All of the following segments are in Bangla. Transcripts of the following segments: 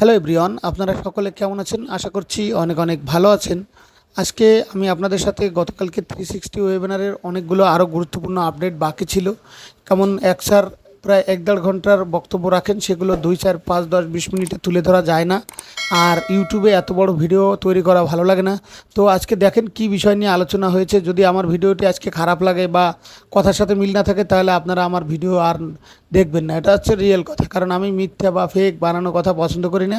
হ্যালো এভরিওয়ান আপনারা সকলে কেমন আছেন? আশা করছি অনেক অনেক ভালো আছেন। আজকে আমি আপনাদের সাথে গতকালকে থ্রি সিক্সটি ওয়েবিনারের অনেকগুলো আরও গুরুত্বপূর্ণ আপডেট বাকি ছিল। কেমন? এক স্যার প্রায় এক দেড় ঘণ্টার বক্তব্য রাখেন, সেগুলো দুই, চার, পাঁচ, দশ, বিশ মিনিটে তুলে ধরা যায় না। আর ইউটিউবে এত বড় ভিডিও তৈরি করা ভালো লাগে না। তো আজকে দেখেন কি বিষয় নিয়ে আলোচনা হয়েছে। যদি আমার ভিডিওটি আজকে খারাপ লাগে বা কথার সাথে মিল না থাকে, তাহলে আপনারা আমার ভিডিও আর দেখবেন না। এটা হচ্ছে রিয়েল কথা। কারণ আমি মিথ্যা বা ফেক বানানো কথা পছন্দ করি না।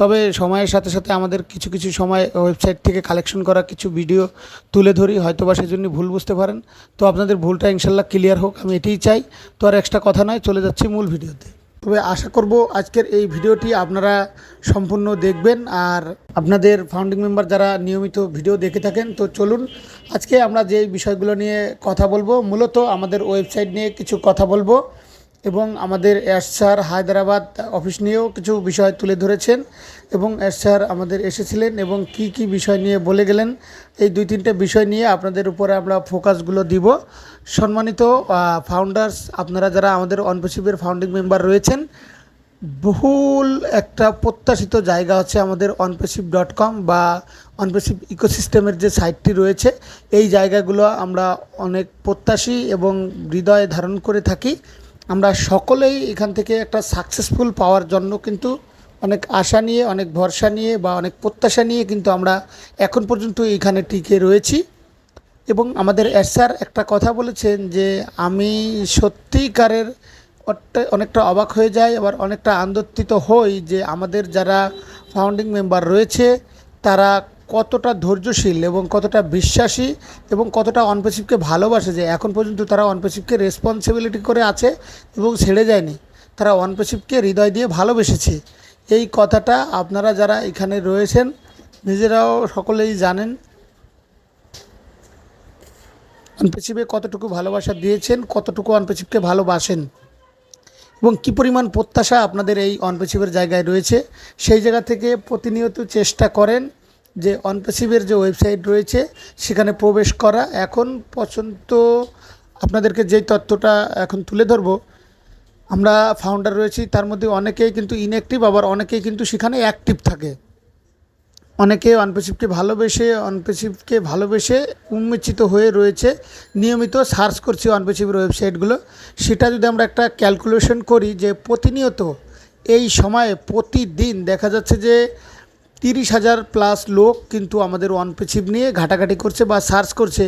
তবে সময়ের সাথে সাথে আমাদের কিছু কিছু সময় ওয়েবসাইট থেকে কালেকশন করা কিছু ভিডিও তুলে ধরি হয়তো বা সেজন্য ভুল বুঝতে পারেন। তো আপনাদের ভুলটা ইনশাল্লাহ ক্লিয়ার হোক, আমি এটাই চাই। তো আর এক্সট্রা কথা নয় চলে যাচ্ছি মূল ভিডিওতে। তবে আশা করব আজকের এই ভিডিওটি আপনারা সম্পূর্ণ দেখবেন আর আপনাদের ফাউন্ডিং মেম্বার যারা নিয়মিত ভিডিও দেখে থাকেন, তো চলুন আজকে আমরা যে বিষয়গুলো নিয়ে কথা বলব, মূলত আমাদের ওয়েবসাইট নিয়ে কিছু কথা বলব। এবং আমাদের স্যার হায়দ্রাবাদ অফিস নিয়েও কিছু বিষয় তুলে ধরেছেন এবং স্যার আমাদের এসেছিলেন এবং কি কি বিষয় নিয়ে বলে গেলেন, এই দুই তিনটে বিষয় নিয়ে আপনাদের উপরে আমরা ফোকাসগুলো দিব। সম্মানিত ফাউন্ডার্স আপনারা যারা আমাদের অনপেসিভের ফাউন্ডিং মেম্বার রয়েছেন, বহুল একটা প্রত্যাশিত জায়গা হচ্ছে আমাদের অনপেসিভ ডট কম বা অনপেসিভ ইকোসিস্টেমের যে সাইটটি রয়েছে, এই জায়গাগুলো আমরা অনেক প্রত্যাশী এবং হৃদয়ে ধারণ করে থাকি। আমরা সকলেই এখান থেকে একটা সাকসেসফুল পাওয়ার জন্য কিন্তু অনেক আশা নিয়ে, অনেক ভরসা নিয়ে বা অনেক প্রত্যাশা নিয়ে কিন্তু আমরা এখন পর্যন্ত এখানে টিকে রয়েছি। এবং আমাদের স্যার একটা কথা বলেছেন যে, আমি সত্যিকারের অনেকটা অবাক হয়ে যাই, আবার অনেকটা আনন্দিত হই যে আমাদের যারা ফাউন্ডিং মেম্বার রয়েছে, তারা কতটা ধৈর্যশীল এবং কতটা বিশ্বাসী এবং কতটা অনপেসিভকে ভালোবাসে যে এখন পর্যন্ত তারা অনপেসিভকে রেসপন্সিবিলিটি করে আছে এবং ছেড়ে যায়নি, তারা অনপেসিভকে হৃদয় দিয়ে ভালোবেসেছে। এই কথাটা আপনারা যারা এখানে রয়েছেন, নিজেরাও সকলেই জানেন। অনপেসিভে কতটুকু ভালোবাসা দিয়েছেন, কতটুকু অনপেসিভকে ভালোবাসেন এবং কী পরিমাণ প্রত্যাশা আপনাদের এই অনপেসিভের জায়গায় রয়েছে, সেই জায়গা থেকে প্রতিনিয়ত চেষ্টা করেন। যে অনপেসিভের যে ওয়েবসাইট রয়েছে, সেখানে প্রবেশ করা। এখন পর্যন্ত আপনাদেরকে যেই তথ্যটা এখন তুলে ধরবো, আমরা ফাউন্ডার রয়েছি, তার মধ্যে অনেকেই কিন্তু ইনঅ্যাক্টিভ আবার অনেকেই কিন্তু সেখানে অ্যাক্টিভ থাকে। অনেকে অনপেসিভকে ভালোবেসে অনপেসিভকে ভালোবেসে উন্মোচিত হয়ে রয়েছে। নিয়মিত সার্চ করছি অনপেসিভের ওয়েবসাইটগুলো। সেটা যদি আমরা একটা ক্যালকুলেশন করি যে প্রতিনিয়ত এই সময়ে প্রতিদিন দেখা যাচ্ছে যে তিরিশ হাজার প্লাস লোক কিন্তু আমাদের অনপেসিভ নিয়ে ঘাটাঘাটি করছে বা সার্চ করছে।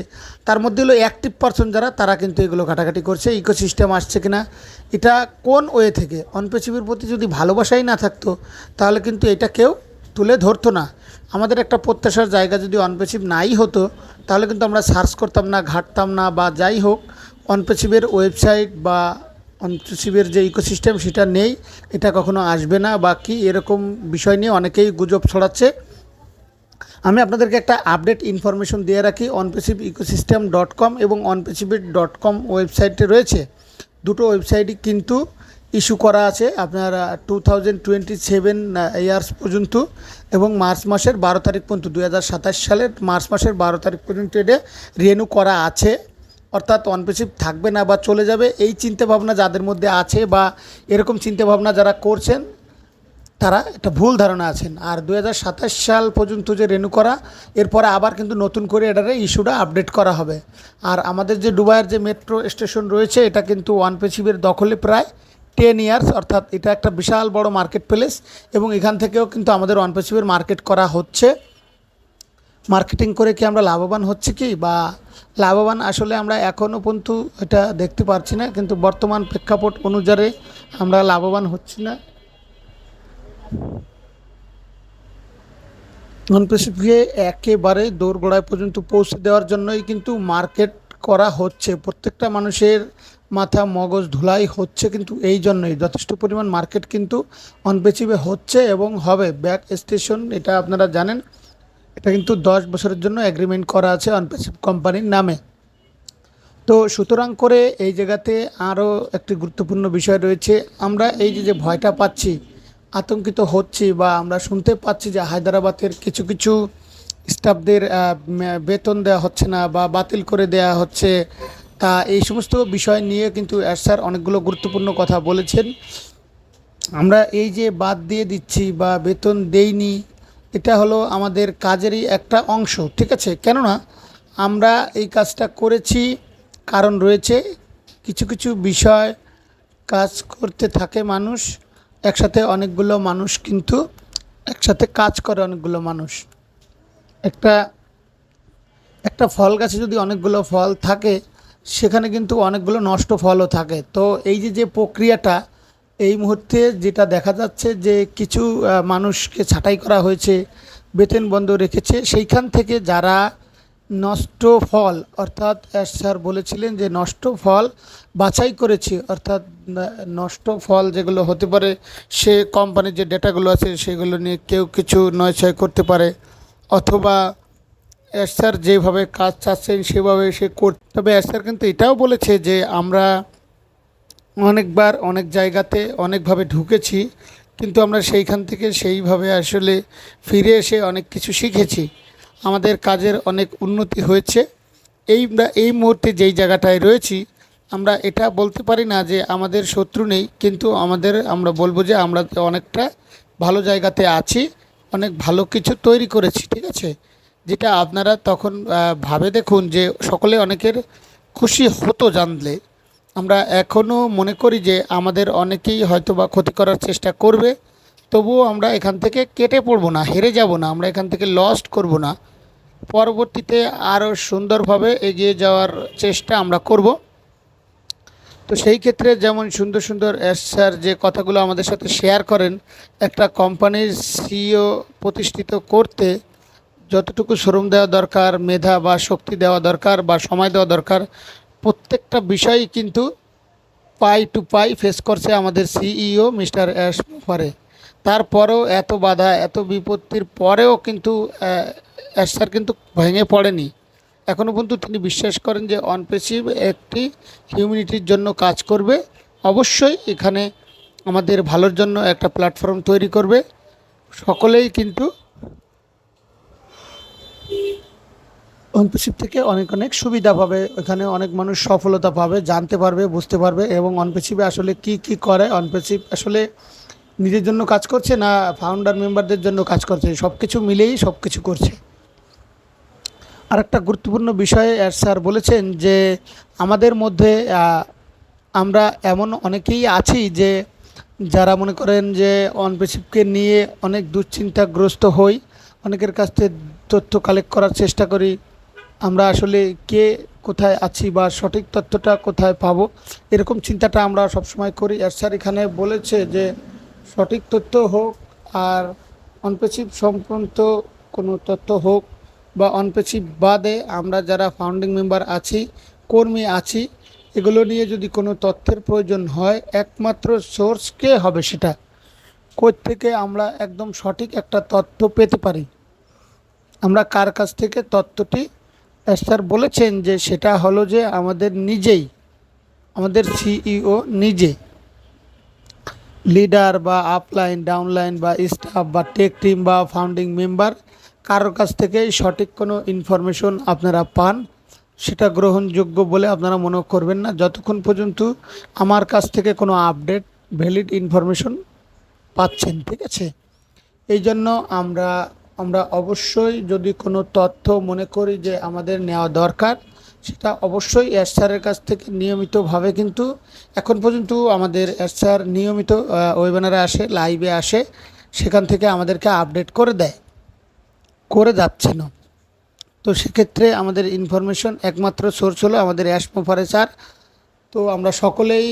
তার মধ্যে হলো অ্যাক্টিভ পারসন যারা, তারা কিন্তু এগুলো ঘাটাঘাটি করছে। ইকোসিস্টেম আসছে কিনা, এটা কোন ওয়ে থেকে? অনপেসিভের প্রতি যদি ভালোবাসাই না থাকতো, তাহলে কিন্তু এটা কেউ তুলে ধরতো না। আমাদের একটা প্রত্যাশার জায়গা যদি অনপেসিভ নাই হতো, তাহলে কিন্তু আমরা সার্চ করতাম না, ঘাটতাম না বা যাই হোক অনপেসিভের ওয়েবসাইট বা অনপেসিভের যে ইকোসিস্টেম সেটা নেই, এটা কখনো আসবে না বা কি এরকম বিষয় নিয়ে অনেকেই গুজব ছড়াচ্ছে। আমি আপনাদেরকে একটা আপডেট ইনফরমেশন দিয়ে রাখি অনপেসিভ ইকোসিস্টেম ডট কম এবং অনপেসিভের ডট কম ওয়েবসাইটে রয়েছে। দুটো ওয়েবসাইটই কিন্তু ইস্যু করা আছে আপনার two thousand twenty seven years পর্যন্ত এবং মার্চ মাসের বারো তারিখ পর্যন্ত দু হাজার সাতাশ সালের মার্চ মাসের বারো তারিখ পর্যন্ত এটা রিনিউ করা আছে। অর্থাৎ অনপেসিভ থাকবে না বা চলে যাবে, এই চিন্তাভাবনা যাদের মধ্যে আছে বা এরকম চিন্তাভাবনা যারা করছেন, তারা একটা ভুল ধারণা আছেন। আর দু হাজার সাতাশ সাল পর্যন্ত যে রেনু করা, এরপরে আবার কিন্তু নতুন করে এটারে ইস্যুটা আপডেট করা হবে। আর আমাদের যে ডুবাইয়ের যে মেট্রো স্টেশন রয়েছে, এটা কিন্তু ওয়ান ওয়ানপেসিভের দখলে প্রায় টেন ইয়ার্স অর্থাৎ এটা একটা বিশাল বড় মার্কেট প্লেস এবং এখান থেকেও কিন্তু আমাদের ওয়ান ওয়ানপেসিভের মার্কেট করা হচ্ছে। মার্কেটিং করে কি আমরা লাভবান হচ্ছে কি? বা লাভবান আসলে আমরা এখনও পর্যন্ত এটা দেখতে পারছি না, কিন্তু বর্তমান প্রেক্ষাপট অনুযায়ী আমরা লাভবান হচ্ছি না। ননপ্রেসিভকে একেবারে দোরগোড়ায় পর্যন্ত পৌঁছে দেওয়ার জন্যই কিন্তু মার্কেট করা হচ্ছে। প্রত্যেকটা মানুষের মাথা মগজ ধুলাই হচ্ছে কিন্তু এই জন্যই। যথেষ্ট পরিমাণ মার্কেট কিন্তু অনপেসিভে হচ্ছে এবং হবে। ব্যাক স্টেশন এটা আপনারা জানেন। এটা কিন্তু দশ বছরের জন্য অ্যাগ্রিমেন্ট করা আছে অনপেসিভ কোম্পানির নামে। তো সুতরাং করে এই জায়গাতে আরও একটি গুরুত্বপূর্ণ বিষয় রয়েছে। আমরা এই যে যে ভয়টা পাচ্ছি, আতঙ্কিত হচ্ছি বা আমরা শুনতে পাচ্ছি যে হায়দ্রাবাদের কিছু কিছু স্টাফদের বেতন দেওয়া হচ্ছে না বা বাতিল করে দেওয়া হচ্ছে, তা এই সমস্ত বিষয় নিয়ে কিন্তু স্যার অনেকগুলো গুরুত্বপূর্ণ কথা বলেছেন। আমরা এই যে বাদ দিয়ে দিচ্ছি বা বেতন দেইনি এটা হলো আমাদের কাজেরই একটা অংশ, ঠিক আছে? কেননা আমরা এই কাজটা করেছি, কারণ রয়েছে কিছু কিছু বিষয় কাজ করতে থাকে মানুষ, একসাথে অনেকগুলো মানুষ কিন্তু একসাথে কাজ করে অনেকগুলো মানুষ। একটা একটা ফল গাছে যদি অনেকগুলো ফল থাকে, সেখানে কিন্তু অনেকগুলো নষ্ট ফলও থাকে। তো এই যে যে প্রক্রিয়াটা এই মুহূর্তে যেটা দেখা যাচ্ছে যে কিছু মানুষকে ছাঁটাই করা হয়েছে, বেতন বন্ধ রেখেছে। সেইখান থেকে যারা নষ্ট ফল, অর্থাৎ স্যার বলেছিলেন যে নষ্ট ফল বাছাই করেছি, অর্থাৎ নষ্ট ফল যেগুলো হতে পারে, সে কোম্পানির যে ডেটাগুলো আছে, সেগুলো নিয়ে কেউ কিছু নয়ছয় করতে পারে। অথবা স্যার যেভাবে কাজ চাচ্ছেন, সেভাবে সে করতে তবে স্যার কিন্তু এটাও বলেছে যে আমরা অনেকবার অনেক জায়গাতে অনেকভাবে ঢুকেছি, কিন্তু আমরা সেইখান থেকে সেইভাবে আসলে ফিরে এসে অনেক কিছু শিখেছি। আমাদের কাজের অনেক উন্নতি হয়েছে। এই এই মুহূর্তে যেই জায়গাটায় রয়েছি, আমরা এটা বলতে পারি না যে আমাদের শত্রু নেই, কিন্তু আমাদের, আমরা বলব যে আমরা অনেকটা ভালো জায়গাতে আছি, অনেক ভালো কিছু তৈরি করেছি, ঠিক আছে? যেটা আপনারা তখন ভাবে দেখুন যে সকলে অনেকের খুশি হতো জানলে। আমরা এখনও মনে করি যে আমাদের অনেকেই হয়তো বা ক্ষতি করার চেষ্টা করবে, তবুও আমরা এখান থেকে কেটে পড়ব না, হেরে যাব না, আমরা এখান থেকে লস্ট করব না। পরবর্তীতে আরও সুন্দরভাবে এগিয়ে যাওয়ার চেষ্টা আমরা করব। তো সেই ক্ষেত্রে যেমন সুন্দর সুন্দর স্যার যে কথাগুলো আমাদের সাথে শেয়ার করেন, একটা কোম্পানির সিইও প্রতিষ্ঠিত করতে যতটুকু শ্রম দেওয়া দরকার, মেধা বা শক্তি দেওয়া দরকার বা সময় দেওয়া দরকার প্রত্যেকটা বিষয়ই কিন্তু পাই টু পাই ফেস করছে আমাদের সিইও মিস্টার অ্যাশ পরে তারপরেও এত বাধা, এত বিপত্তির পরেও কিন্তু অ্যাশ স্যার কিন্তু ভেঙে পড়েনি। এখনও পর্যন্ত তিনি বিশ্বাস করেন যে অনপেসিভ একটি হিউম্যানিটির জন্য কাজ করবে। অবশ্যই এখানে আমাদের ভালোর জন্য একটা প্ল্যাটফর্ম তৈরি করবে। সকলেই কিন্তু অনপেসিভ থেকে অনেক অনেক সুবিধা পাবে। এখানে অনেক মানুষ সফলতা পাবে, জানতে পারবে, বুঝতে পারবে এবং অনপেসিভে আসলে কি কি করে? অনপেসিভ আসলে নিজের জন্য কাজ করছে না ফাউন্ডার মেম্বারদের জন্য কাজ করছে? সব কিছু মিলেই সব কিছু করছে। আর একটা গুরুত্বপূর্ণ বিষয়ে এর স্যার বলেছেন যে আমাদের মধ্যে আমরা এমন অনেকেই আছি যে যারা মনে করেন যে অনপেসিভকে নিয়ে অনেক দুশ্চিন্তাগ্রস্ত হই। অনেকের কাছ থেকে তথ্য কালেক্ট করার চেষ্টা করি। আমরা আসলে কে কোথায় আছি বা সঠিক তথ্যটা কোথায় পাবো, এরকম চিন্তাটা আমরা সবসময় করি। এর স্যার এখানে বলেছে যে সঠিক তথ্য হোক আর অনপেসিভ সংক্রান্ত কোনো তথ্য হোক বা অনপেসিভ বাদে আমরা যারা ফাউন্ডিং মেম্বার আছি, কর্মী আছি, এগুলো নিয়ে যদি কোনো তথ্যের প্রয়োজন হয়, একমাত্র সোর্স কে হবে সেটা? থেকে আমরা একদম সঠিক একটা তথ্য পেতে পারি? আমরা কার কাছ থেকে তথ্যটি স্যার বলেছেন যে সেটা হলো যে আমাদের নিজেই, আমাদের সিইও নিজে, লিডার বা আপলাইন, ডাউনলাইন বা স্টাফ বা টেক টিম বা ফাউন্ডিং মেম্বার, কারোর কাছ থেকেই সঠিক কোনো ইনফরমেশন আপনারা পান, সেটা গ্রহণযোগ্য বলে আপনারা মনে করবেন না। যতক্ষণ পর্যন্ত আমার কাছ থেকে কোনো আপডেট, ভ্যালিড ইনফরমেশন পাচ্ছেন, ঠিক আছে? এই জন্য আমরা আমরা অবশ্যই যদি কোনো তথ্য মনে করি যে আমাদের নেওয়া দরকার, সেটা অবশ্যই এস স্যারের কাছ থেকে নিয়মিতভাবে কিন্তু এখন পর্যন্ত আমাদের এস স্যার নিয়মিত ওয়েবিনারে আসে লাইভে আসে, সেখান থেকে আমাদেরকে আপডেট করে দেয়। করে যাচ্ছে না তো সেক্ষেত্রে আমাদের ইনফরমেশন একমাত্র সোর্স হলো আমাদের অ্যাশ মোফারে স্যার তো আমরা সকলেই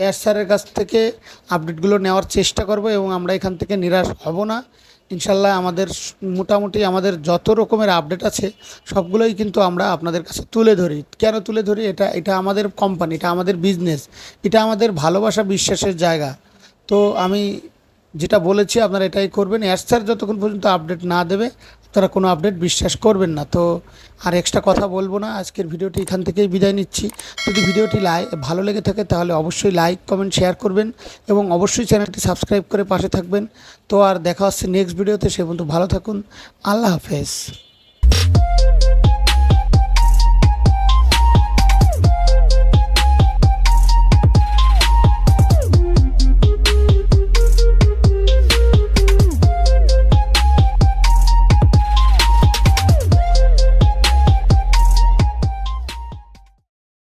অ্যাশ স্যারের কাছ থেকে আপডেটগুলো নেওয়ার চেষ্টা করব এবং আমরা এখান থেকে নিরাশ হব না। ইনশাল্লাহ আমাদের মোটামুটি আমাদের যত রকমের আপডেট আছে, সবগুলোই কিন্তু আমরা আপনাদের কাছে তুলে ধরি। কেন তুলে ধরি? এটা এটা আমাদের কোম্পানি এটা আমাদের বিজনেস এটা আমাদের ভালোবাসা বিশ্বাসের জায়গা। তো আমি যেটা বলেছি, আপনারা এটাই করবেন। অ্যাশ স্যার যতক্ষণ পর্যন্ত আপডেট না দেবে, তারা কোনো আপডেট বিশ্বাস করবেন না। তো আর এক্সট্রা কথা বলব না, আজকের ভিডিওটি এখান থেকেই বিদায় নিচ্ছি। যদি ভিডিওটি লাই, ভালো লেগে থাকে, তাহলে অবশ্যই লাইক কমেন্ট শেয়ার করবেন এবং অবশ্যই চ্যানেলটি সাবস্ক্রাইব করে পাশে থাকবেন। তো আর দেখা হচ্ছে নেক্সট ভিডিওতে সে পর্যন্ত ভালো থাকুন। আল্লাহ হাফেজ।